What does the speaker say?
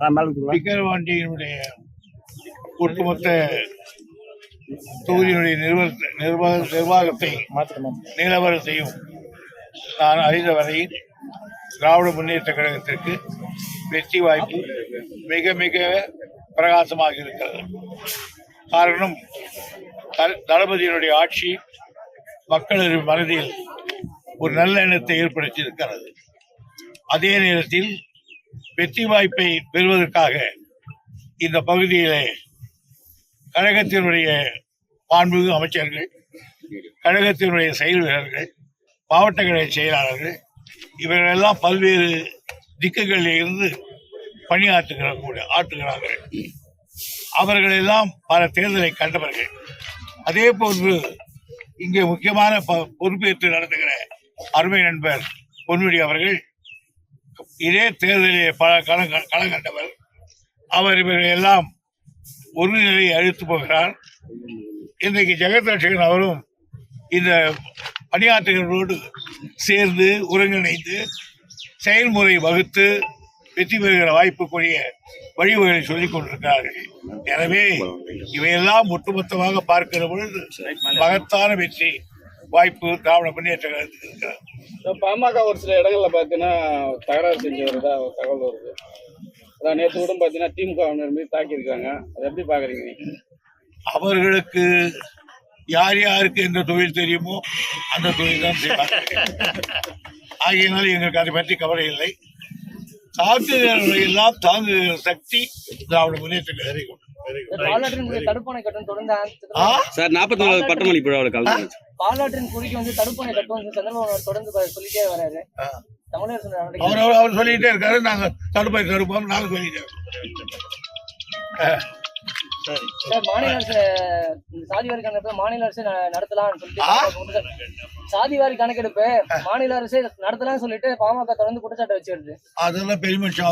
விக்கிரவாண்டியினுடைய ஒட்டுமொத்த தொகுதியினுடைய நிர்வாக நிர்வாக நிர்வாகத்தை நிலவரத்தையும் நான் அறிந்த வரையில் திராவிட முன்னேற்ற கழகத்திற்கு வெற்றி வாய்ப்பு மிக மிக பிரகாசமாக இருக்கிறது. காரணம் த- தளபதியினுடைய ஆட்சி மக்களின் மனதில் ஒரு நல்ல எண்ணத்தை ஏற்படுத்தி இருக்கிறது அதே நேரத்தில் வெற்றி வாய்ப்பை பெறுவதற்காக இந்த பகுதியிலே கழகத்தினுடைய மாண்புமிகு அமைச்சர்கள் கழகத்தினுடைய செயல் வீரர்கள் மாவட்ட கழக செயலாளர்கள் இவர்களெல்லாம் பல்வேறு திக்குகளில் இருந்து பணியாற்றுகிற கூட ஆற்றுகிறார்கள். அவர்களெல்லாம் பல தேர்தலை கண்டவர்கள். அதே போன்று இங்கே முக்கியமான ப- பொறுப்பேற்று நடத்துகிற அருமை நண்பர் பொன்முடி அவர்கள் இதே தேர்தலிலே பல களம் களம் கண்டவர் அவர் இவர்கள் எல்லாம் ஒரு நிலையை அழித்து போகிறார். இன்றைக்கு ஜெகத்ரட்சகன் அவரும் இந்த பணியாற்றுகளோடு சேர்ந்து ஒருங்கிணைந்து செயல்முறை வகுத்து வெற்றி பெறுகிற வாய்ப்புக்குரிய வழிவகைகளை சொல்லிக் கொண்டிருக்கிறார்கள். எனவே இவையெல்லாம் ஒட்டுமொத்தமாக பார்க்கிற பொழுது மகத்தான வெற்றி. வாய்ப்பு திராவிட முன்னேற்ற கழகத்துக்கு பாமக ஒரு சில இடங்கள்ல பாத்தீங்கன்னா தகராறு செஞ்சு வருதா ஒரு தகவல் வருது. அதான் நேற்று கூட பாத்தீங்கன்னா திமுக மீது தாக்கியிருக்காங்க. அதை எப்படி பாக்குறீங்க நீங்க? அவர்களுக்கு யார் யாருக்கு எந்த தொழில் தெரியுமோ அந்த தொழில் தான் செய்வார்கள் ஆகையினால் எங்களுக்கு அதை பற்றி கவலை இல்லை. தாக்குகிறவர்களை எல்லாம் தாங்குகிற சக்தி திராவிட முன்னேற்ற கழகம்? சார் நாற்பத்தி நாலாவது பட்டமளி விழாவில் கலந்து பாலாற்றின் குறுக்கே வந்து தடுப்பணை கட்டும் சந்திரபாபு தொடர்ந்து சொல்லிட்டே வராரு. அவர் சொல்லிட்டே இருக்காரு. நாங்க தடுப்பை தடுப்போம் நாங்க சொல்லிட்டே மாநில அரசு இந்த சாதிவாரி கணக்கெடுப்பு மாநில அரசு ந- நடத்தலாம்னு சொல்லிட்டு? குற்றச்சாட்டு- சாதிவாரி கணக்கெடுப்பு மாநில அரசு நடத்தலாம்னு சொல்லிட்டு பாமக தொடர்ந்து குற்றச்சாட்டை வச்சு வருது அதெல்லாம் பெரிய மனுஷன்